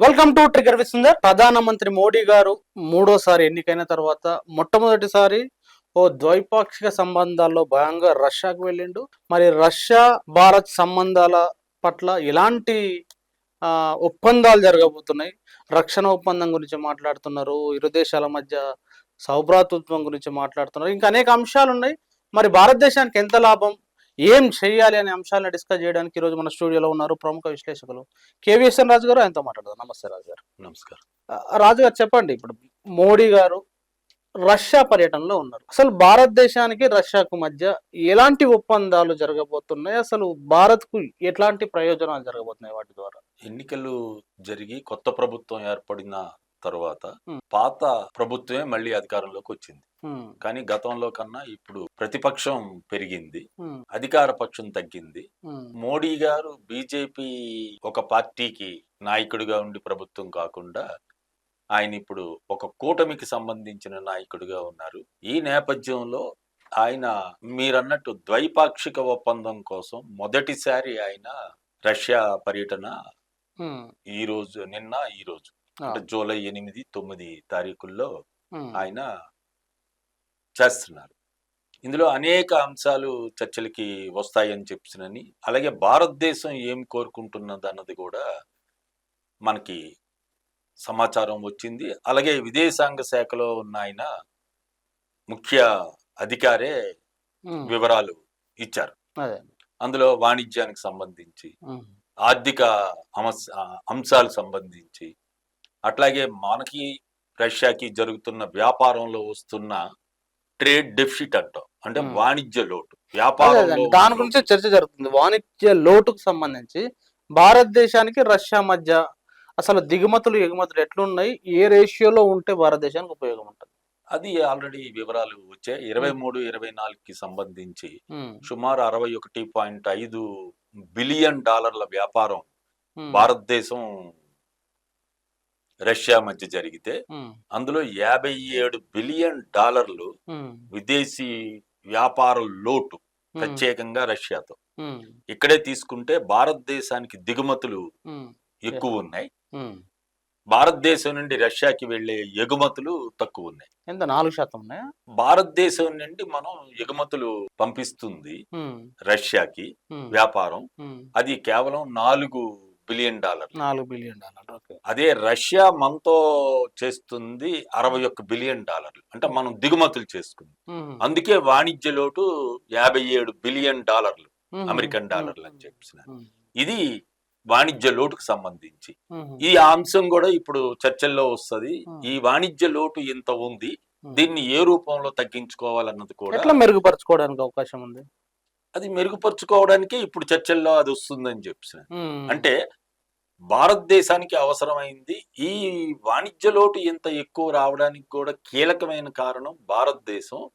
Welcome to trigger విసుందర్ ప్రధానమంత్రి మోడీ గారు మూడోసారి ఎన్నికైన తర్వాత మొట్టమొదటిసారి ఓ ద్వైపాక్షిక సంబంధాల్లో భాగంగా రష్యాకు వెళ్ళిండు. మరి రష్యా భారత్ సంబంధాల పట్ల ఎలాంటి ఆ, ఒప్పందాలు జరగబోతున్నాయి. రక్షణ ఒప్పందం గురించి మాట్లాడుతున్నారు. ఇరు దేశాల మధ్య సౌభ్రాతృత్వం గురించి మాట్లాడుతున్నారు. ఇంకా అనేక అంశాలు ఉన్నాయి మరి భారతదేశానికి ఎంత లాభం? ఏం చేయాలి అనే అంశాలను డిస్కస్ చేయడానికి ఈరోజు మన స్టూడియోలో ఉన్నారు ప్రముఖ విశ్లేషకులు కేవీఎస్ఎన్ రాజు గారు. ఆయనతో మాట్లాడదాం. నమస్తే రాజు గారు. నమస్కారం. రాజు గారు చెప్పండి. ఇప్పుడు మోడీ గారు రష్యా పర్యటనలో ఉన్నారు. అసలు భారతదేశానికి రష్యాకు మధ్య ఎలాంటి ఒప్పందాలు జరగబోతున్నాయి? అసలు భారత్కు ఎట్లాంటి ప్రయోజనాలు జరగబోతున్నాయి వాటి ద్వారా? ఎన్నికలు జరిగి కొత్త ప్రభుత్వం ఏర్పడిన తర్వాత. పాత ప్రభుత్వమే మళ్ళీ అధికారంలోకి వచ్చింది. కానీ గతంలో కన్నా ఇప్పుడు ప్రతిపక్షం పెరిగింది. అధికార పక్షం తగ్గింది. మోడీ గారు బీజేపీ ఒక పార్టీకి నాయకుడిగా ఉండి ప్రభుత్వం కాకుండా ఆయన ఇప్పుడు ఒక కూటమికి సంబంధించిన నాయకుడిగా ఉన్నారు. ఈ నేపథ్యంలో ఆయన మీరన్నట్టు ద్వైపాక్షిక ఒప్పందం కోసం మొదటిసారి ఆయన రష్యా పర్యటన ఈ రోజు నిన్న ఈ రోజు. అంటే జూలై ఎనిమిది తొమ్మిది తారీఖుల్లో ఆయన చేస్తున్నారు. ఇందులో అనేక అంశాలు చర్చలకి వస్తాయని చెప్పినని అలాగే భారతదేశం ఏం కోరుకుంటున్నది అన్నది కూడా మనకి సమాచారం వచ్చింది. అలాగే విదేశాంగ శాఖలో ఉన్న ఆయన ముఖ్య అధికారే వివరాలు ఇచ్చారు. అదే. అందులో వాణిజ్యానికి సంబంధించి ఆర్థిక అంశ- అంశాలు సంబంధించి అట్లాగే మనకి రష్యాకి జరుగుతున్న వ్యాపారంలో వస్తున్న ట్రేడ్ డెఫిసిట్ అంటాం. అంటే. వాణిజ్య లోటు. అదే దాని గురించి చర్చ జరుగుతుంది. వాణిజ్య లోటుకు సంబంధించి భారతదేశానికి రష్యా మధ్య అసలు దిగుమతులు ఎగుమతులు ఎట్లున్నాయి? ఏ రేషియోలో ఉంటే భారతదేశానికి ఉపయోగం ఉంటుంది? అది ఆల్రెడీ వివరాలు వచ్చాయి. ఇరవై మూడు ఇరవై నాలుగుకి సంబంధించి సుమారు అరవై ఒకటి పాయింట్ ఐదు బిలియన్ డాలర్ల వ్యాపారం భారతదేశం రష్యా మధ్య జరిగితే అందులో యాభై ఏడు బిలియన్ డాలర్లు విదేశీ వ్యాపార లోటు ప్రత్యేకంగా రష్యాతో. ఇక్కడే తీసుకుంటే భారతదేశానికి దిగుమతులు ఎక్కువ ఉన్నాయి. భారతదేశం నుండి రష్యాకి వెళ్ళే ఎగుమతులు తక్కువ ఉన్నాయి. ఎంత? నాలుగు శాతం ఉన్నాయా? భారతదేశం నుండి మనం ఎగుమతులు పంపిస్తుంది రష్యాకి వ్యాపారం. అది కేవలం నాలుగు బిలియన్ డాలర్ నాలుగు బిలియన్ డాలర్ ఓకే. అదే రష్యా మనతో చేస్తుంది అరవై ఒక్క బిలియన్ డాలర్లు. అంటే మనం దిగుమతులు చేసుకుంది. అందుకే వాణిజ్య లోటు యాభై ఏడు బిలియన్ డాలర్లు అమెరికన్ డాలర్లు అని చెప్పిన ఇది వాణిజ్య లోటుకు సంబంధించి. ఈ అంశం కూడా ఇప్పుడు చర్చల్లో వస్తది. ఈ వాణిజ్య లోటు ఇంత ఉంది. దీన్ని ఏ రూపంలో తగ్గించుకోవాలన్నది కూడా ఎట్లా మెరుగుపరచుకోవడానికి అవకాశం ఉంది? అది మెరుగుపరుచుకోవడానికే ఇప్పుడు చర్చల్లో అది వస్తుందని చెప్పిన అంటే భారతదేశానికి అవసరమైంది. ఈ వాణిజ్య లోటు ఇంత ఎక్కువ రావడానికి కూడా కీలకమైన కారణం భారతదేశం.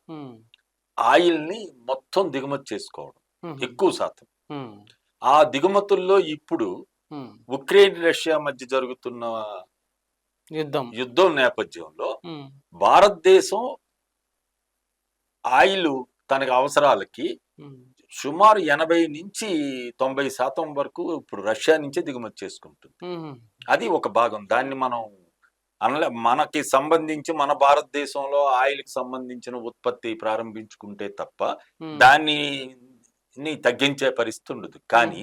ఆయిల్ని మొత్తం దిగుమతి చేసుకోవడం. ఎక్కువ శాతం. ఆ దిగుమతుల్లో ఇప్పుడు ఉక్రెయిన్ రష్యా మధ్య జరుగుతున్న యుద్ధం. యుద్ధం నేపథ్యంలో భారతదేశం ఆయిల్ తనకి అవసరాలకి సుమారు ఎనభై నుంచి తొంభై శాతం వరకు ఇప్పుడు రష్యా నుంచే దిగుమతి చేసుకుంటుంది. అది ఒక భాగం. దాన్ని మనం అనలే మనకి సంబంధించి మన భారతదేశంలో ఆయిల్కి సంబంధించిన ఉత్పత్తి ప్రారంభించుకుంటే తప్ప దాన్ని తగ్గించే పరిస్థితి ఉండదు. కానీ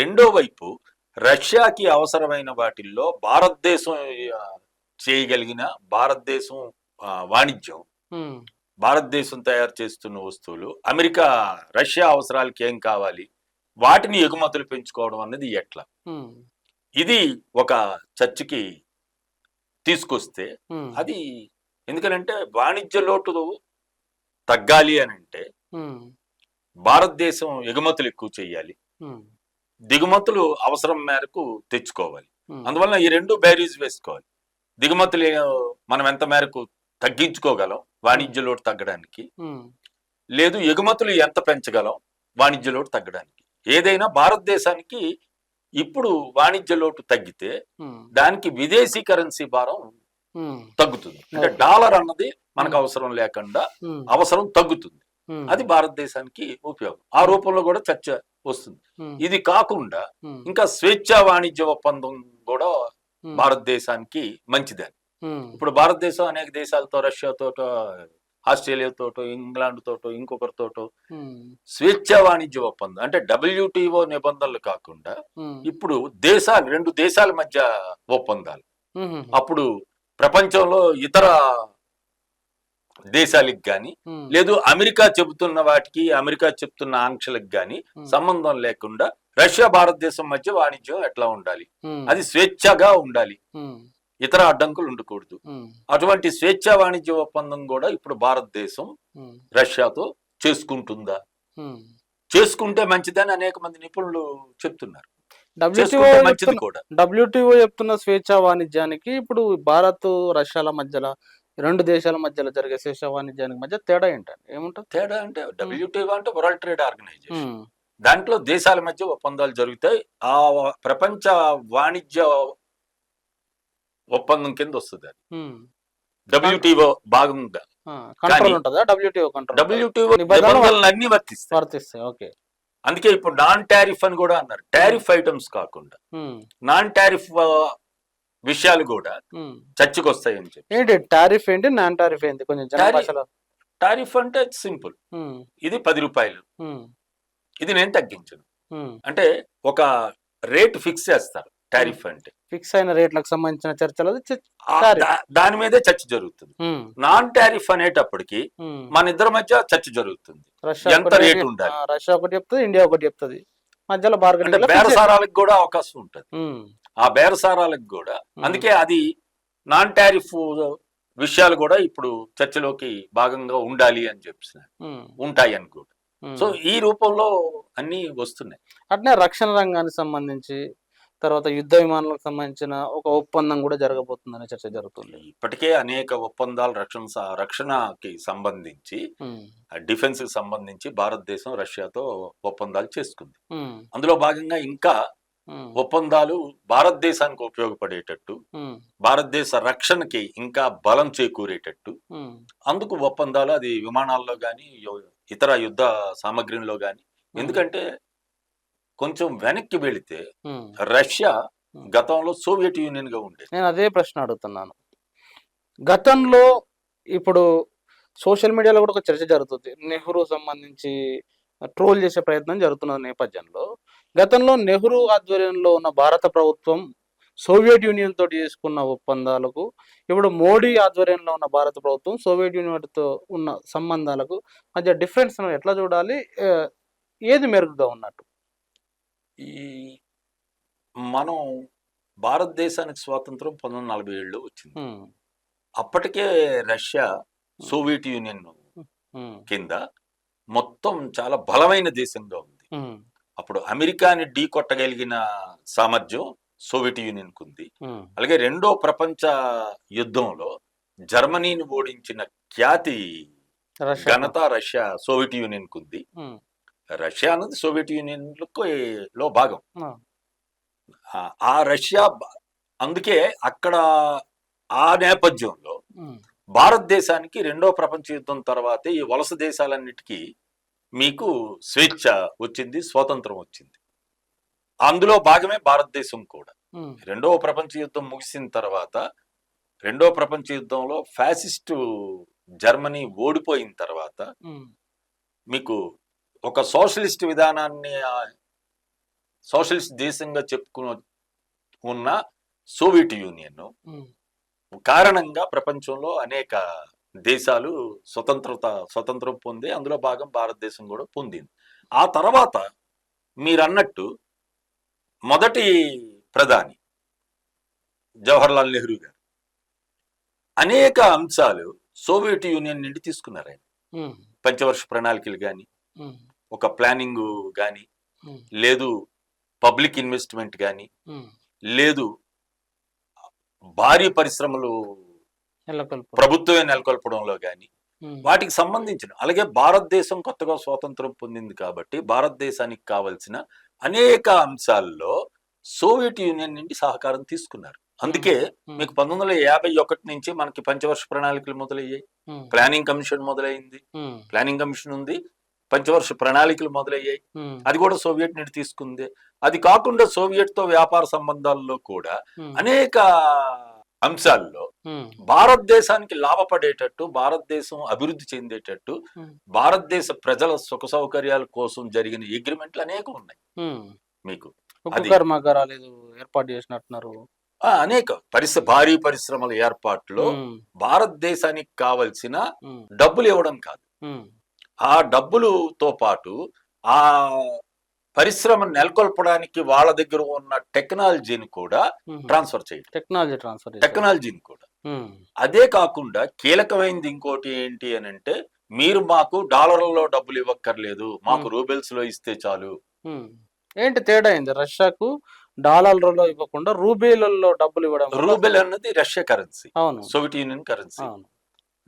రెండో వైపు రష్యాకి అవసరమైన వాటిల్లో భారతదేశం చేయగలిగిన భారతదేశం వాణిజ్యం భారతదేశం తయారు చేస్తున్న వస్తువులు అమెరికా రష్యా అవసరాలకి ఏం కావాలి వాటిని ఎగుమతులు పెంచుకోవడం అన్నది ఎట్లా? ఇది ఒక చర్చకి తీసుకొస్తే అది ఎందుకనంటే వాణిజ్య లోటు తగ్గాలి అని అంటే భారతదేశం ఎగుమతులు ఎక్కువ చేయాలి. దిగుమతులు అవసరం మేరకు తెచ్చుకోవాలి. ఉమ్, అందువలన ఈ రెండు బ్యారీస్ వేసుకోవాలి. దిగుమతులు మనం ఎంత మేరకు తగ్గించుకోగలం వాణిజ్య లోటు తగ్గడానికి. లేదు ఎగుమతులు ఎంత పెంచగలం వాణిజ్య లోటు తగ్గడానికి. ఏదైనా భారతదేశానికి ఇప్పుడు వాణిజ్య లోటు తగ్గితే దానికి విదేశీ కరెన్సీ భారం తగ్గుతుంది. అంటే. డాలర్ అన్నది మనకు అవసరం లేకుండా అవసరం తగ్గుతుంది. అది భారతదేశానికి ఉపయోగం. ఆ రూపంలో కూడా చర్చ వస్తుంది. ఇది కాకుండా ఇంకా స్వేచ్ఛా వాణిజ్య ఒప్పందం కూడా భారతదేశానికి మంచిదని ఇప్పుడు భారతదేశం అనేక దేశాలతో రష్యాతోటో ఆస్ట్రేలియాతోటో ఇంగ్లాండ్ తోటో ఇంకొకరితోటో స్వేచ్ఛా వాణిజ్య ఒప్పందం అంటే డబ్ల్యూటీఓ నిబంధనలు కాకుండా ఇప్పుడు దేశాలు రెండు దేశాల మధ్య ఒప్పందాలు. అప్పుడు ప్రపంచంలో ఇతర దేశాలకు గాని లేదు అమెరికా చెబుతున్న వాటికి అమెరికా చెప్తున్న ఆంక్షలకు గాని సంబంధం లేకుండా రష్యా భారతదేశం మధ్య వాణిజ్యం ఎట్లా ఉండాలి? అది స్వేచ్ఛగా ఉండాలి. ఇతర అడ్డంకులు ఉండకూడదు. అటువంటి స్వేచ్ఛా వాణిజ్య ఒప్పందం కూడా ఇప్పుడు భారతదేశం రష్యాతో చేసుకుంటుందా. చేసుకుంటే మంచిదని అనేక మంది నిపుణులు చెప్తున్నారు. డబ్ల్యూటీఓ చెప్తున్న స్వేచ్ఛా వాణిజ్యానికి ఇప్పుడు భారత్ రష్యాల మధ్యలో రెండు దేశాల మధ్యలో జరిగే స్వేచ్ఛా వాణిజ్యానికి మధ్య తేడా ఏంటండి? ఏముంటుంది? తేడా అంటే డబ్ల్యూటీఓ అంటే వరల్డ్ ట్రేడ్ ఆర్గనైజేషన్ దాంట్లో దేశాల మధ్య ఒప్పందాలు జరుగుతాయి. ఆ ప్రపంచ వాణిజ్య ఒప్పందం కింద వస్తుంది అది. డబ్ల్యూటీఓ భాగంగా ఆ, కంట్రోల్ కానీ- ఉంటుందా? డబ్ల్యూటీఓ కంట్రోల్ డబ్ల్యూటీఓ నిబంధనలు- నిబంధనలు అన్ని వర్తిస్తాయి. వర్తిస్తాయి ఓకే. అందుకే ఇప్పుడు నాన్ టారిఫ్ అని కూడా అన్నారు. టారిఫ్ ఐటమ్స్ కాకుండా. నాన్ టారిఫ్ విషయాలు కూడా. చర్చకొస్తాయి అని చెప్పి. ఏంటి? టారిఫ్ ఏంటి? నాన్ టారిఫ్ ఏంటి? కొంచెం టారిఫ్ అంటే సింపుల్. ఇది పది రూపాయలు. ఇది నేను తగ్గించను. అంటే ఒక రేట్ ఫిక్స్ చేస్తారు. టారిఫ్ అంటే. ఫిక్స్ అయిన రేట్లకు సంబంధించిన చర్చలు దాని మీదే చర్చ జరుగుతుంది. ఉమ్, నాన్ టారిఫ్ అనేటప్పటికి ఉమ్. మన ఇద్దరి మధ్య చర్చ జరుగుతుంది. రష్యా ఎంత రేటు ఉండాలి? రష్యా ఒకటి చెప్తుంది ఇండియా ఒకటి చెప్తుంది. మధ్యలో అంటే బార్గెనింగ్ బేరసారాలకు కూడా అవకాశం ఉంటుంది. ఆ బేరసారాలకు కూడా. అందుకే అది నాన్ టారిఫ్ విషయాలు కూడా ఇప్పుడు చర్చలోకి భాగంగా ఉండాలి అని చెప్పి ఉంటాయి అని కూడా. సో ఈ రూపంలో అన్ని వస్తున్నాయి. అట్నే రక్షణ రంగానికి సంబంధించి తర్వాత యుద్ధ విమానాలకు సంబంధించిన ఒక ఒప్పందం కూడా జరగబోతుందనే చర్చ జరుగుతుంది. ఇప్పటికే అనేక ఒప్పందాలు రక్షణ రక్షణకి సంబంధించి డిఫెన్స్కి సంబంధించి భారతదేశం రష్యాతో ఒప్పందాలు చేసుకుంది. అందులో భాగంగా ఇంకా ఒప్పందాలు భారతదేశానికి ఉపయోగపడేటట్టు భారతదేశ రక్షణకి ఇంకా బలం చేకూరేటట్టు అందుకు ఒప్పందాలు అది విమానాల్లో కానీ ఇతర యుద్ధ సామగ్రిలో కానీ ఎందుకంటే కొంచెం వెనక్కి వెళితే. రష్యా గతంలో సోవియట్ యూనియన్గా ఉండేది. నేను అదే ప్రశ్న అడుగుతున్నాను. గతంలో ఇప్పుడు సోషల్ మీడియాలో కూడా ఒక చర్చ జరుగుతుంది. నెహ్రూ సంబంధించి ట్రోల్ చేసే ప్రయత్నం జరుగుతున్న నేపథ్యంలో గతంలో నెహ్రూ ఆధ్వర్యంలో ఉన్న భారత ప్రభుత్వం సోవియట్ యూనియన్ తోటి చేసుకున్న ఒప్పందాలకు ఇప్పుడు మోడీ ఆధ్వర్యంలో ఉన్న భారత ప్రభుత్వం సోవియట్ యూనియన్తో ఉన్న సంబంధాలకు మధ్య డిఫరెన్స్ ఎట్లా చూడాలి? ఏది మెరుగుగా ఉన్నట్టు? ఈ మనం భారతదేశానికి స్వాతంత్రం పంతొమ్మిది నలభై ఏడులో వచ్చింది. అప్పటికే రష్యా సోవియట్ యూనియన్ కింద మొత్తం చాలా బలమైన దేశంగా ఉంది. అప్పుడు అమెరికాని ఢీ కొట్టగలిగిన సామర్థ్యం సోవియట్ యూనియన్ ఉంది. అలాగే రెండో ప్రపంచ యుద్ధంలో జర్మనీని ఓడించిన ఖ్యాతి ఘనత రష్యా సోవియట్ యూనియన్ ఉంది. రష్యా అనేది సోవియట్ యూనియన్లో భాగం. ఆ. రష్యా అందుకే అక్కడ ఆ నేపథ్యంలో భారతదేశానికి రెండో ప్రపంచ యుద్ధం తర్వాతే ఈ వలస దేశాలన్నిటికీ మీకు స్వేచ్ఛ వచ్చింది స్వాతంత్రం వచ్చింది. అందులో భాగమే భారతదేశం కూడా. రెండవ ప్రపంచ యుద్ధం ముగిసిన తర్వాత రెండో ప్రపంచ యుద్ధంలో ఫ్యాసిస్టు జర్మనీ ఓడిపోయిన తర్వాత మీకు ఒక సోషలిస్ట్ విధానాన్ని సోషలిస్ట్ దేశంగా చెప్పుకుని ఉన్న సోవియట్ యూనియన్ కారణంగా ప్రపంచంలో అనేక దేశాలు స్వతంత్రత స్వతంత్రం పొంది అందులో భాగం భారతదేశం కూడా పొందింది. ఆ తర్వాత మీరన్నట్టు మొదటి ప్రధాని జవహర్లాల్ నెహ్రూ గారు అనేక అంశాలు సోవియట్ యూనియన్ నుండి తీసుకున్నారు ఆయన పంచవర్ష ప్రణాళికలు కానీ ఒక ప్లానింగ్ కానీ లేదు పబ్లిక్ ఇన్వెస్ట్మెంట్ కానీ. లేదు భారీ పరిశ్రమలు ప్రభుత్వమే నెలకొల్పడంలో కానీ వాటికి సంబంధించిన అలాగే భారతదేశం కొత్తగా స్వాతంత్రం పొందింది కాబట్టి భారతదేశానికి కావలసిన అనేక అంశాల్లో సోవియట్ యూనియన్ నుండి సహకారం తీసుకున్నారు. అందుకే మీకు పంతొమ్మిది వందల యాభై ఒకటి నుంచి మనకి పంచవర్ష ప్రణాళికలు మొదలయ్యాయి. ప్లానింగ్ కమిషన్ మొదలైంది. ప్లానింగ్ కమిషన్ ఉంది. పంచవర్ష ప్రణాళికలు మొదలయ్యాయి. అది కూడా సోవియట్ నుండి తీసుకుంది. అది కాకుండా సోవియట్తో వ్యాపార సంబంధాల్లో కూడా అనేక అంశాల్లో భారతదేశానికి లాభపడేటట్టు భారతదేశం అభివృద్ధి చెందేటట్టు. భారతదేశ ప్రజల సుఖ సౌకర్యాల కోసం జరిగిన అగ్రిమెంట్లు అనేకం ఉన్నాయి. మీకు కర్మాగారాలు ఏర్పాటు చేసినట్టున్నారు. అనేక పరిశ్ర భారీ పరిశ్రమల ఏర్పాటులో భారతదేశానికి కావలసిన డబ్బులు ఇవ్వడం కాదు. ఆ డబ్బులతో పాటు ఆ పరిశ్రమ నెలకొల్పడానికి వాళ్ళ దగ్గర ఉన్న టెక్నాలజీని కూడా. ట్రాన్స్ఫర్ చేయడం టెక్నాలజీ ట్రాన్స్ఫర్ టెక్నాలజీని కూడా. అదే కాకుండా కీలకమైనది ఇంకోటి ఏంటి అని అంటే మీరు మాకు డాలర్లలో డబ్బులు ఇవ్వక్కర్లేదు మాకు. రూబెల్స్లో ఇస్తే చాలు. ఏంటి తేడా అయింది? రష్యాకు డాలర్లలో ఇవ్వకుండా రూబీలలో డబ్బులు ఇవ్వడం రూబెల్ అన్నది రష్యా కరెన్సీ అవును. Soviet Union currency.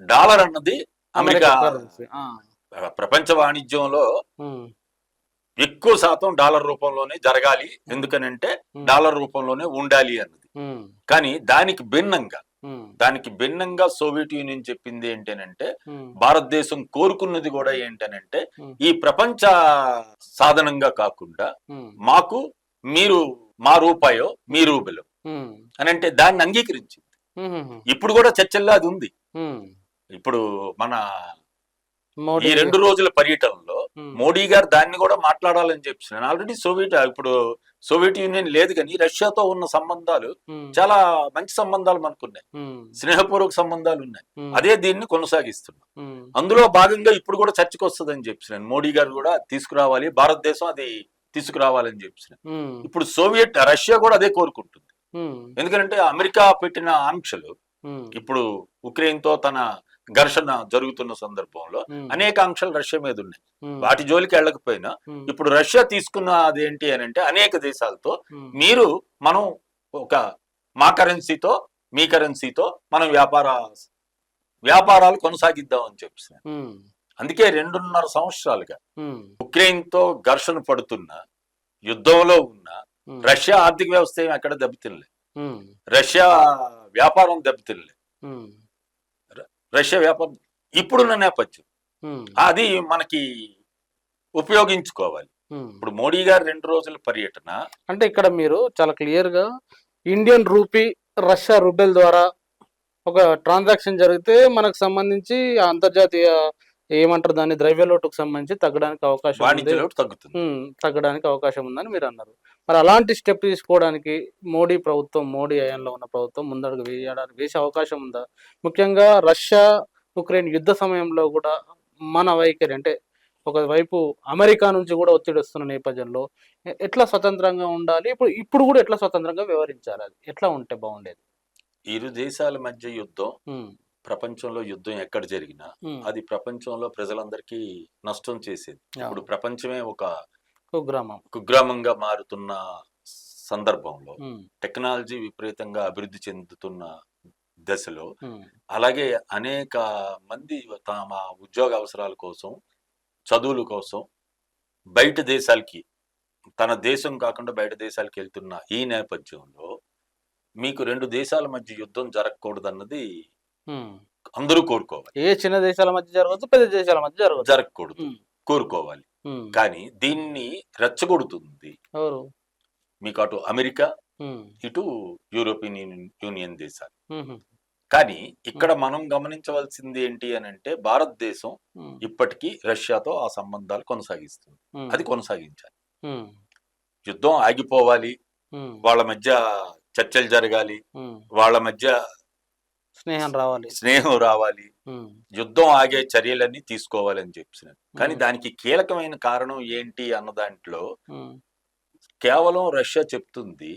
డాలర్ అన్నది అమెరికా కరెన్సీ. ప్రపంచ వాణిజ్యంలో ఎక్కువ శాతం డాలర్ రూపంలోనే జరగాలి. ఎందుకనంటే డాలర్ రూపంలోనే ఉండాలి అన్నది. కానీ దానికి భిన్నంగా దానికి భిన్నంగా సోవియట్ యూనియన్ చెప్పింది ఏంటనంటే భారతదేశం కోరుకున్నది కూడా ఏంటనంటే. ఈ ప్రపంచ సాధనంగా కాకుండా మాకు మీరు మా రూపాయో మీ రూబెలో ఉమ్, అని అంటే దాన్ని అంగీకరించింది. ఇప్పుడు కూడా చర్చల్లో అది ఉంది. ఇప్పుడు మన ఈ రెండు రోజుల పర్యటనలో మోడీ గారు దాన్ని కూడా మాట్లాడాలని చెప్పినాను ఆల్రెడీ సోవియట్ ఇప్పుడు సోవియట్ యూనియన్ లేదు కానీ రష్యాతో ఉన్న సంబంధాలు చాలా మంచి సంబంధాలు మనకున్నాయి. స్నేహపూర్వక సంబంధాలు ఉన్నాయి. అదే దీన్ని కొనసాగిస్తున్నాం. అందులో భాగంగా ఇప్పుడు కూడా చర్చకు వస్తుందని చెప్పినాను మోడీ గారు కూడా తీసుకురావాలి భారతదేశం అది తీసుకురావాలని చెప్పినాను ఉమ్, ఇప్పుడు సోవియట్ రష్యా కూడా అదే కోరుకుంటుంది. ఎందుకంటే అమెరికా పెట్టిన ఆంక్షలు ఇప్పుడు ఉక్రెయిన్తో తన ఘర్షణ జరుగుతున్న సందర్భంలో అనేక ఆంక్షలు రష్యా మీద ఉన్నాయి. వాటి జోలికి వెళ్ళకపోయినా ఇప్పుడు రష్యా తీసుకున్న అదేంటి అని అంటే అనేక దేశాలతో మీరు మనం ఒక మా కరెన్సీతో మీ కరెన్సీతో మనం వ్యాపార వ్యాపారాలు కొనసాగిద్దాం అని చెప్పి అందుకే రెండున్నర సంవత్సరాలుగా ఉక్రెయిన్తో ఘర్షణ పడుతున్న యుద్ధంలో ఉన్న రష్యా ఆర్థిక వ్యవస్థ ఏమి ఎక్కడ దెబ్బతినలే రష్యా వ్యాపారం దెబ్బతినలే రష్యా వ్యాపారం ఇప్పుడున్న నేపథ్యం. అది మనకి ఉపయోగించుకోవాలి. ఇప్పుడు మోడీ గారు రెండు రోజుల పర్యటన. అంటే ఇక్కడ మీరు చాలా క్లియర్గా ఇండియన్ రూపీ రష్యా రూబెల్ ద్వారా ఒక ట్రాన్సాక్షన్ జరిగితే మనకు సంబంధించి అంతర్జాతీయ ఏమంటారు దాన్ని ద్రవ్యలోటుకు సంబంధించి తగ్గడానికి అవకాశం తగ్గుతుంది. తగ్గడానికి అవకాశం ఉందని మీరు అన్నారు. మరి అలాంటి స్టెప్ తీసుకోవడానికి మోడీ ప్రభుత్వం మోడీ హయాంలో ఉన్న ప్రభుత్వం ముందడుగు వేయడానికి వేసే అవకాశం ఉందా? ముఖ్యంగా రష్యా ఉక్రెయిన్ యుద్ధ సమయంలో కూడా మన వైఖరి అంటే ఒకవైపు అమెరికా నుంచి కూడా ఒత్తిడి వస్తున్న నేపథ్యంలో ఎట్లా స్వతంత్రంగా ఉండాలి? ఇప్పుడు ఇప్పుడు కూడా ఎట్లా స్వతంత్రంగా వ్యవహరించాలి? అది ఎట్లా ఉంటే బాగుండేది? ఇరు దేశాల మధ్య యుద్ధం ప్రపంచంలో యుద్ధం ఎక్కడ జరిగినా అది ప్రపంచంలో ప్రజలందరికీ నష్టం చేసేది. ఇప్పుడు. ప్రపంచమే ఒక కుగ్రామం. కుగ్రామంగా మారుతున్న సందర్భంలో టెక్నాలజీ విపరీతంగా అభివృద్ధి చెందుతున్న దశలో అలాగే అనేక మంది తమ ఉద్యోగ అవసరాల కోసం చదువుల కోసం బయట దేశాలకి తన దేశం కాకుండా బయట దేశాలకి వెళ్తున్న ఈ నేపథ్యంలో మీకు రెండు దేశాల మధ్య యుద్ధం జరగకూడదన్నది. అందరూ కోరుకోవాలి. ఏ చిన్న దేశాల మధ్య జరగవచ్చు పెద్ద దేశాల మధ్య జరగవచ్చు జరగకూడదు. కోరుకోవాలి. కానీ దీన్ని రెచ్చగొడుతుంది. మీకు అటు అమెరికా ఇటు యూరోపియన్ యూనియన్ దేశాలు. కానీ ఇక్కడ మనం గమనించవలసింది ఏంటి అని అంటే భారతదేశం ఇప్పటికీ రష్యాతో ఆ సంబంధాలు కొనసాగిస్తుంది. అది కొనసాగించాలి. యుద్ధం ఆగిపోవాలి. వాళ్ళ మధ్య చర్చలు జరగాలి. వాళ్ళ మధ్య స్నేహం రావాలి. స్నేహం రావాలి. యుద్ధం ఆగే చర్యలన్నీ తీసుకోవాలని చెప్పినారు కానీ దానికి కీలకమైన కారణం ఏంటి అన్న దాంట్లో కేవలం రష్యా చెప్తుంది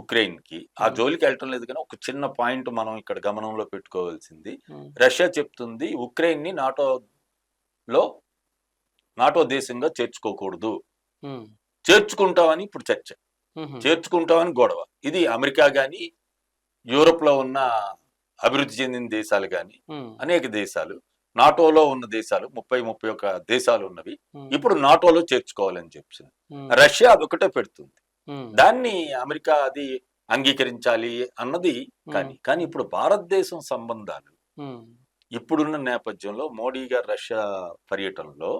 ఉక్రెయిన్కి ఆ. జోలికి వెళ్ళటం లేదు కానీ ఒక చిన్న పాయింట్ మనం ఇక్కడ గమనంలో పెట్టుకోవాల్సింది. రష్యా చెప్తుంది ఉక్రెయిన్ని నాటోలో నాటో దేశంగా చేర్చుకోకూడదు. చేర్చుకుంటామని ఇప్పుడు చర్చ. చేర్చుకుంటామని గొడవ. ఇది అమెరికా గాని యూరోప్లో ఉన్న అభివృద్ధి చెందిన దేశాలు ఉమ్, అనేక దేశాలు నాటోలో ఉన్న దేశాలు ముప్పై ముప్పై ఒక్క దేశాలు ఉన్నవి. ఇప్పుడు నాటోలో చేర్చుకోవాలని చెప్తుంది రష్యా అదొకటే పెడుతుంది. ఉమ్, దాన్ని అమెరికా అది అంగీకరించాలి అన్నది కానీ కానీ ఇప్పుడు భారతదేశం సంబంధాలు ఇప్పుడున్న నేపథ్యంలో మోడీ గారు రష్యా పర్యటనలో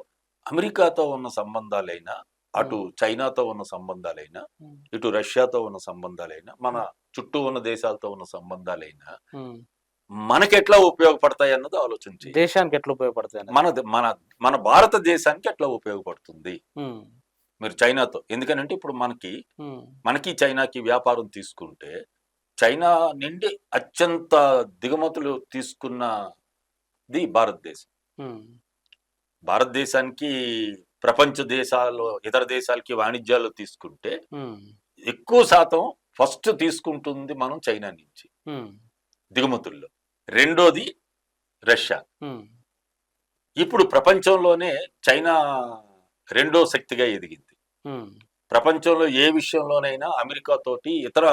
అమెరికాతో ఉన్న సంబంధాలైనా అటు చైనాతో ఉన్న సంబంధాలైనా ఇటు రష్యాతో ఉన్న సంబంధాలైనా మన చుట్టూ ఉన్న దేశాలతో ఉన్న సంబంధాలైనా. మనకి ఎట్లా ఉపయోగపడతాయి అన్నది ఆలోచించి దేశానికి ఎట్లా ఉపయోగపడతాయి. మన మన మన భారతదేశానికి ఎట్లా ఉపయోగపడుతుంది? మీరు చైనాతో ఎందుకనంటే ఇప్పుడు మనకి మనకి చైనాకి వ్యాపారం తీసుకుంటే చైనా నుండి అత్యంత దిగుమతులు తీసుకున్నది భారతదేశం. భారతదేశానికి ప్రపంచ దేశాల్లో ఇతర దేశాలకి వాణిజ్యాలు తీసుకుంటే ఎక్కువ శాతం ఫస్ట్ తీసుకుంటుంది మనం చైనా నుంచి. దిగుమతుల్లో. రెండోది రష్యా. ఇప్పుడు ప్రపంచంలోనే చైనా రెండో శక్తిగా ఎదిగింది. ప్రపంచంలో ఏ విషయంలోనైనా అమెరికా తోటి ఇతర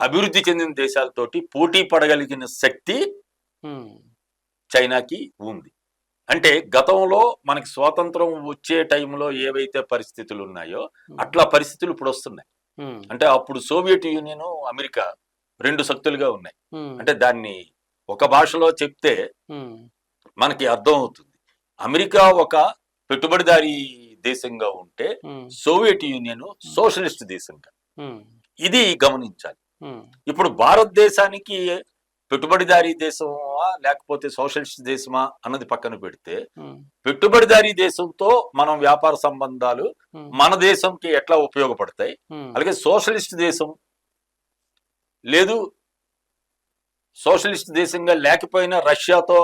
అభివృద్ధి చెందిన దేశాలతోటి పోటీ పడగలిగిన శక్తి చైనాకి ఉంది. అంటే గతంలో మనకి స్వాతంత్రం వచ్చే టైంలో ఏవైతే పరిస్థితులు ఉన్నాయో అట్లా పరిస్థితులు ఇప్పుడు వస్తున్నాయి. అంటే అప్పుడు సోవియట్ యూనియన్ అమెరికా రెండు శక్తులుగా ఉన్నాయి. అంటే దాన్ని ఒక భాషలో చెప్తే మనకి అర్థం అవుతుంది. అమెరికా ఒక పెట్టుబడిదారీ దేశంగా ఉంటే సోవియట్ యూనియన్ సోషలిస్ట్ దేశంగా. ఇది గమనించాలి. ఇప్పుడు భారతదేశానికి పెట్టుబడిదారీ దేశమా లేకపోతే సోషలిస్ట్ దేశమా అన్నది పక్కన పెడితే పెట్టుబడిదారీ దేశంతో మనం వ్యాపార సంబంధాలు మన దేశంకి ఎట్లా ఉపయోగపడతాయి? అలాగే సోషలిస్ట్ దేశం లేదు సోషలిస్ట్ దేశంగా లేకపోయినా రష్యాతో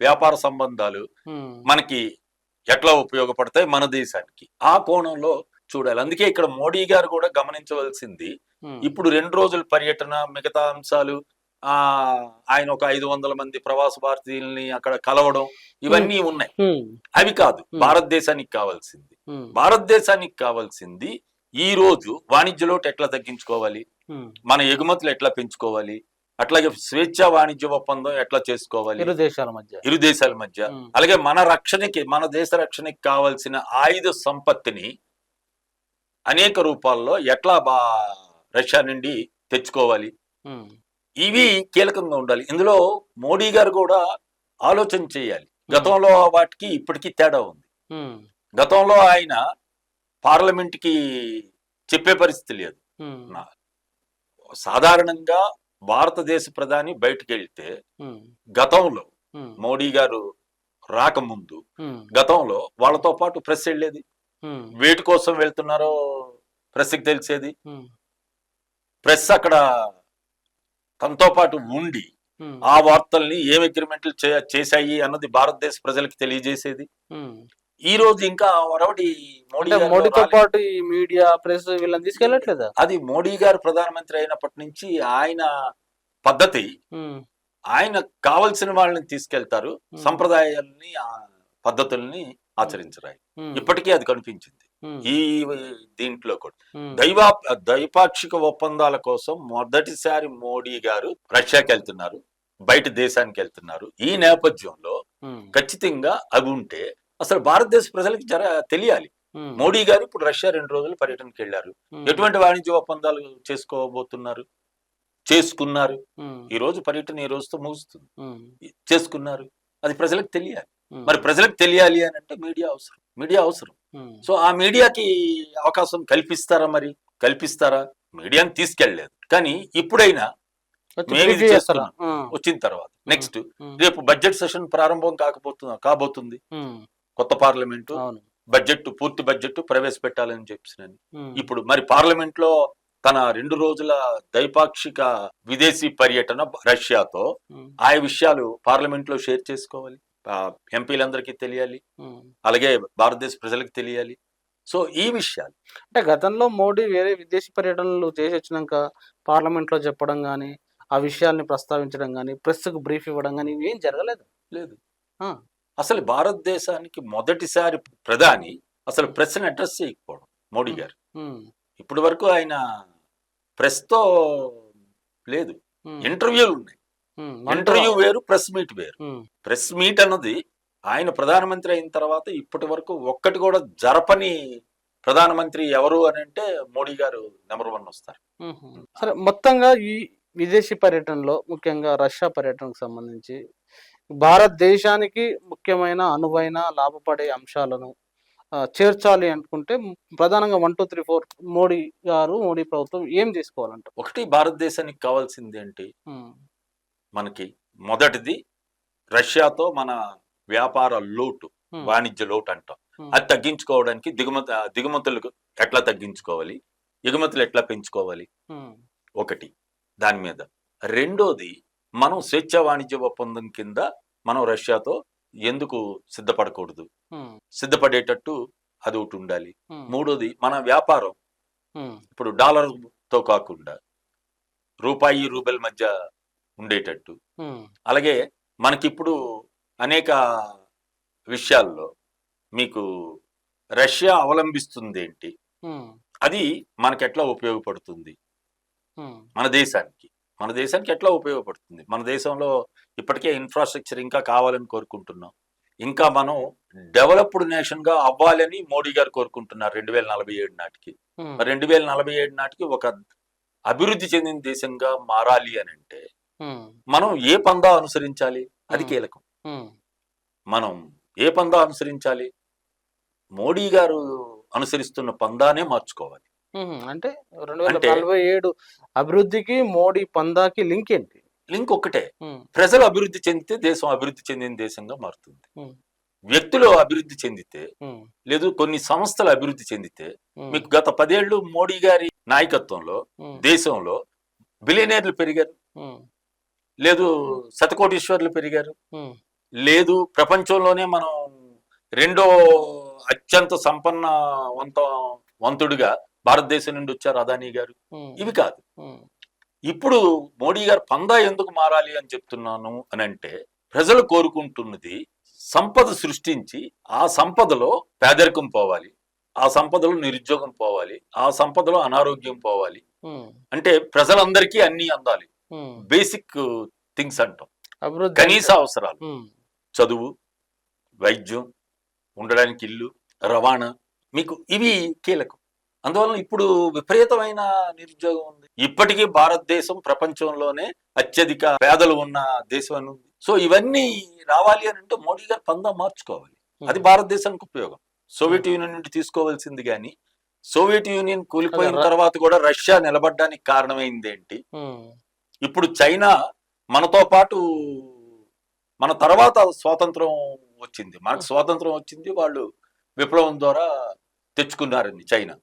వ్యాపార సంబంధాలు మనకి ఎట్లా ఉపయోగపడతాయి? మన దేశానికి. ఆ కోణంలో చూడాలి. అందుకే ఇక్కడ మోడీ గారు కూడా గమనించవలసింది ఇప్పుడు రెండు రోజుల పర్యటన మిగతా అంశాలు ఆయన ఒక ఐదు వందల మంది ప్రవాస భారతీయుల్ని అక్కడ కలవడం ఇవన్నీ ఉన్నాయి. అవి కాదు. భారతదేశానికి కావాల్సింది. భారతదేశానికి కావాల్సింది ఈ రోజు వాణిజ్య లోటు ఎట్లా తగ్గించుకోవాలి. మన ఎగుమతులు ఎట్లా పెంచుకోవాలి? అట్లాగే స్వేచ్ఛా వాణిజ్య ఒప్పందం ఎట్లా చేసుకోవాలి? ఇరు దేశాల మధ్య. ఇరు దేశాల మధ్య. అలాగే మన రక్షణకి మన దేశ రక్షణకి కావాల్సిన ఆయుధ సంపత్తిని అనేక రూపాల్లో ఎట్లా బా రష్యా నుండి తెచ్చుకోవాలి? ఇవి కీలకంగా ఉండాలి. ఇందులో మోడీ గారు కూడా ఆలోచన చేయాలి. గతంలో వాటికి ఇప్పటికీ తేడా ఉంది. గతంలో ఆయన పార్లమెంట్కి చెప్పే పరిస్థితి లేదు. సాధారణంగా భారతదేశ ప్రధాని బయటకు వెళ్తే గతంలో మోడీ గారు రాకముందు గతంలో వాళ్ళతో పాటు ప్రెస్ వెళ్ళేది. వేటి కోసం వెళ్తున్నారో ప్రెస్కి తెలిసేది. ప్రెస్ అక్కడ తనతో పాటు ఉండి ఆ వార్తల్ని ఏం అగ్రిమెంట్లు చేశాయి అన్నది భారతదేశ ప్రజలకు తెలియజేసేది. ఈ రోజు ఇంకా మరొకటి మోడీ మోడీతో. పాటు ఈ మీడియా ప్రెస్ వీళ్ళని తీసుకెళ్ళట్లేదా? అది మోడీ గారు ప్రధానమంత్రి అయినప్పటి నుంచి ఆయన పద్ధతి ఆయన కావలసిన వాళ్ళని తీసుకెళ్తారు. సంప్రదాయాల్ని ఆ పద్ధతుల్ని ఆచరించరాయి. ఇప్పటికీ అది కనిపించింది. ఈ దీంట్లో కూడా. దైవా ద్వైపాక్షిక ఒప్పందాల కోసం మొదటిసారి మోడీ గారు రష్యాకి వెళ్తున్నారు బయట దేశానికి వెళ్తున్నారు. ఈ నేపథ్యంలో ఖచ్చితంగా అవి ఉంటే అసలు భారతదేశ ప్రజలకు జర తెలియాలి. మోడీ గారు ఇప్పుడు రష్యా రెండు రోజులు పర్యటనకి వెళ్ళారు. ఎటువంటి వాణిజ్య ఒప్పందాలు చేసుకోబోతున్నారు? చేసుకున్నారు. ఈ రోజు పర్యటన ఈ రోజుతో ముగుస్తుంది. చేసుకున్నారు. అది ప్రజలకు తెలియాలి. మరి ప్రజలకు తెలియాలి అని అంటే మీడియా అవసరం. మీడియా అవసరం. సో ఆ మీడియాకి అవకాశం కల్పిస్తారా మరి? కల్పిస్తారా? మీడియాని తీసుకెళ్ళలేదు. కానీ ఇప్పుడైనా. ఉమ్, వచ్చిన తర్వాత. నెక్స్ట్ ఉమ్, రేపు బడ్జెట్ సెషన్ ప్రారంభం కాకపోతుంది కాబోతుంది. కొత్త పార్లమెంటు బడ్జెట్ పూర్తి బడ్జెట్ ప్రవేశపెట్టాలని చెప్పినాను ఇప్పుడు మరి పార్లమెంట్లో తన రెండు రోజుల ద్వైపాక్షిక విదేశీ పర్యటన రష్యాతో ఆ విషయాలు పార్లమెంట్లో షేర్ చేసుకోవాలి. ఎంపీలందరికీ తెలియాలి. అలాగే భారతదేశ ప్రజలకు తెలియాలి. సో ఈ విషయాలు. అంటే గతంలో మోడీ వేరే విదేశీ పర్యటనలు చేసి వచ్చినాక పార్లమెంట్లో చెప్పడం కానీ ఆ విషయాల్ని ప్రస్తావించడం కానీ ప్రెస్కు బ్రీఫ్ ఇవ్వడం కానీ ఇవి ఏం జరగలేదు. లేదు. అసలు భారతదేశానికి మొదటిసారి ప్రధాని అసలు ప్రెస్ని అడ్రస్ చేయకపోవడం మోడీ గారు. ఇప్పటి వరకు ఆయన ప్రెస్తో లేదు. ఇంటర్వ్యూలు ఉన్నాయి ఇంటర్వ్యూ వేరు ప్రెస్ మీట్ వేరు. ప్రెస్ మీట్ అన్నది ఆయన ప్రధానమంత్రి అయిన తర్వాత ఇప్పటి వరకు ఒక్కటి కూడా జరపని ప్రధానమంత్రి ఎవరు అని అంటే మోడీ గారు నెంబర్ వన్ వస్తారు. సరే మొత్తంగా ఈ విదేశీ పర్యటనలో ముఖ్యంగా రష్యా పర్యటనకు సంబంధించి భారతదేశానికి ముఖ్యమైన అనువైన లాభపడే అంశాలను చేర్చాలి అనుకుంటే ప్రధానంగా one two three four Modi గారు మోడీ ప్రభుత్వం ఏం చేసుకోవాలంట ఒకటి భారతదేశానికి కావాల్సింది ఏంటి? మనకి మొదటిది రష్యాతో మన వ్యాపార లోటు వాణిజ్య లోటు అంటాం. అది తగ్గించుకోవడానికి దిగుమతి దిగుమతులకు ఎట్లా తగ్గించుకోవాలి? ఎగుమతులు ఎట్లా పెంచుకోవాలి? ఒకటి. దాని మీద. రెండోది మనం స్వేచ్ఛ వాణిజ్య ఒప్పందం కింద మనం రష్యాతో ఎందుకు సిద్ధపడకూడదు? సిద్ధపడేటట్టు అది ఒకటి ఉండాలి. మూడోది మన వ్యాపారం. ఇప్పుడు డాలర్తో కాకుండా రూపాయి రూబెల్ మధ్య ఉండేటట్టు. అలాగే మనకిప్పుడు అనేక విషయాల్లో మీకు రష్యా అవలంబిస్తుంది ఏంటి అది మనకి ఎట్లా ఉపయోగపడుతుంది మన దేశానికి. మన దేశానికి ఎట్లా ఉపయోగపడుతుంది? మన దేశంలో ఇప్పటికే ఇన్ఫ్రాస్ట్రక్చర్ ఇంకా కావాలని కోరుకుంటున్నాం. ఇంకా మనం డెవలప్డ్ నేషన్గా అవ్వాలని మోడీ గారు కోరుకుంటున్నారు రెండు వేల నలభై ఏడు నాటికి. రెండు వేల నలభై ఏడు నాటికి ఒక అభివృద్ధి చెందిన దేశంగా మారాలి అని అంటే మనం ఏ పందా అనుసరించాలి? అది. కీలకం. మనం ఏ పందా అనుసరించాలి? మోడీ గారు అనుసరిస్తున్న పందానే మార్చుకోవాలి. అంటే రెండు వేల నలభై ఏడు అభివృద్ధికి మోడీ పందాకి లింక్ ఏంటి? లింక్ ఒక్కటే. ప్రజలు అభివృద్ధి చెందితే దేశం అభివృద్ధి చెందిన దేశంగా మారుతుంది. వ్యక్తులు అభివృద్ధి చెందితే లేదు కొన్ని సంస్థలు అభివృద్ధి చెందితే మీకు గత పదేళ్ళు మోడీ గారి నాయకత్వంలో దేశంలో బిలియనీర్లు పెరిగారు. లేదు శతకోటీశ్వర్లు పెరిగారు. లేదు ప్రపంచంలోనే మనం రెండో అత్యంత సంపన్న వంత వంతుడిగా భారతదేశం నుండి వచ్చారు అదానీ గారు. ఇవి కాదు. ఇప్పుడు మోడీ గారు పందా ఎందుకు మారాలి అని చెప్తున్నాను అని అంటే ప్రజలు కోరుకుంటున్నది సంపద సృష్టించి ఆ సంపదలో పేదరికం పోవాలి ఆ సంపదలో నిరుద్యోగం పోవాలి ఆ సంపదలో అనారోగ్యం పోవాలి. అంటే ప్రజలందరికీ అన్ని అందాలి. బేసిక్ థింగ్స్ అంటాం. కనీస అవసరాలు. చదువు వైద్యం ఉండడానికి ఇల్లు రవాణా మీకు ఇవి కీలకం. అందువలన ఇప్పుడు విపరీతమైన నిరుద్యోగం ఉంది. ఇప్పటికీ భారతదేశం ప్రపంచంలోనే అత్యధిక పేదలు ఉన్న దేశం అని ఉంది. సో ఇవన్నీ రావాలి అని అంటే మోడీ గారు పందా మార్చుకోవాలి. అది భారతదేశానికి ఉపయోగం. సోవియట్ యూనియన్ నుండి తీసుకోవాల్సింది కానీ సోవియట్ యూనియన్ కూలిపోయిన తర్వాత కూడా రష్యా నిలబడడానికి కారణమైంది ఏంటి? ఇప్పుడు చైనా మనతో పాటు మన తర్వాత స్వాతంత్రం వచ్చింది. మనకు స్వాతంత్రం వచ్చింది. వాళ్ళు విప్లవం ద్వారా తెచ్చుకున్నారండి చైనా.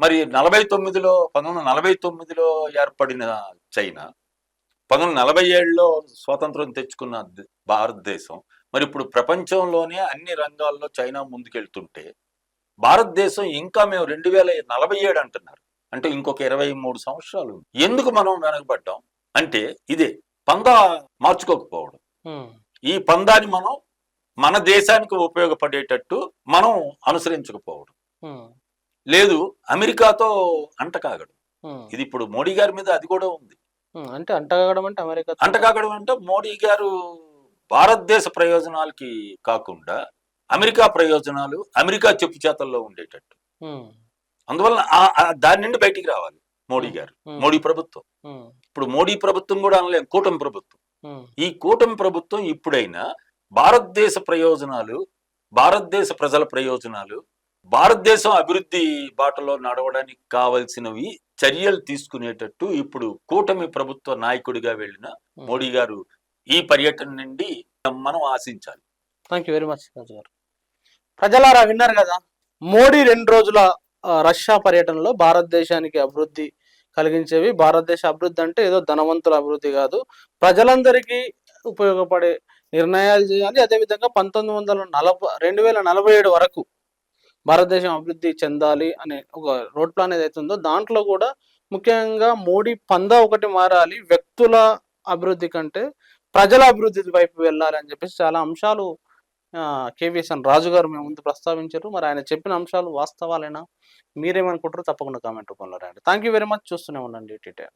మరి నలభై తొమ్మిదిలో పంతొమ్మిది వందల నలభై తొమ్మిదిలో ఏర్పడిన చైనా పంతొమ్మిది వందల నలభై ఏడులో స్వాతంత్రం తెచ్చుకున్న భారతదేశం. మరి ఇప్పుడు ప్రపంచంలోనే అన్ని రంగాల్లో చైనా ముందుకెళ్తుంటే భారతదేశం ఇంకా మేము రెండు వేల నలభై ఏడు అంటున్నారు. అంటే ఇంకొక ఇరవై మూడు సంవత్సరాలు. ఎందుకు మనం వెనకబడ్డాం? అంటే ఇదే పందా మార్చుకోకపోవడం. ఈ పందాని మనం మన దేశానికి ఉపయోగపడేటట్టు మనం అనుసరించకపోవడం. లేదు అమెరికాతో అంటకాగడం. ఇది ఇప్పుడు మోడీ గారి మీద అది కూడా ఉంది. అంటే అంటగడం అంటే అమెరికా అంటకాగడం అంటే మోడీ గారు భారతదేశ ప్రయోజనాలకి కాకుండా అమెరికా ప్రయోజనాలు అమెరికా చెప్పు చేతల్లో ఉండేటట్టు. ఆ దాని నుండి బయటికి రావాలి మోడీ గారు మోడీ ప్రభుత్వం. ఇప్పుడు మోడీ ప్రభుత్వం కూడా అనలేం కూటమి ప్రభుత్వం. ఈ కూటమి ప్రభుత్వం ఇప్పుడైనా భారతదేశ ప్రయోజనాలు భారతదేశ ప్రజల ప్రయోజనాలు భారతదేశం అభివృద్ధి బాటలో నడవడానికి కావలసినవి చర్యలు తీసుకునేటట్టు ఇప్పుడు కూటమి ప్రభుత్వ నాయకుడిగా వెళ్ళిన. మోడీ గారు ఈ పర్యటన నుండి మనం ఆశించాలి. థ్యాంక్ వెరీ మచ్ గారు. ప్రజలారా విన్నారు కదా? మోడీ రెండు రోజుల రష్యా పర్యటనలో భారతదేశానికి అభివృద్ధి కలిగించేవి. భారతదేశ అభివృద్ధి అంటే ఏదో ధనవంతుల అభివృద్ధి కాదు. ప్రజలందరికీ ఉపయోగపడే నిర్ణయాలు చేయాలి. అదేవిధంగా పంతొమ్మిది వందల నలభై రెండు వేల నలభై ఏడు వరకు భారతదేశం అభివృద్ధి చెందాలి అనే ఒక రోడ్ ప్లాన్ ఏదైతే ఉందో దాంట్లో కూడా ముఖ్యంగా మోడీ పందా ఒకటి మారాలి. వ్యక్తుల అభివృద్ధి కంటే ప్రజల అభివృద్ధి వైపు వెళ్ళాలి అని చెప్పేసి చాలా అంశాలు కేవీఎస్ఎన్ రాజు గారు మేము ముందు ప్రస్తావించారు. మరి ఆయన చెప్పిన అంశాలు వాస్తవాలేనా? మీరేమనుకుంటారో తప్పకుండా కామెంట్ రూపంలో రండి థ్యాంక్ యూ వెరీ మచ్ చూస్తూనే ఉండండి. టీటీ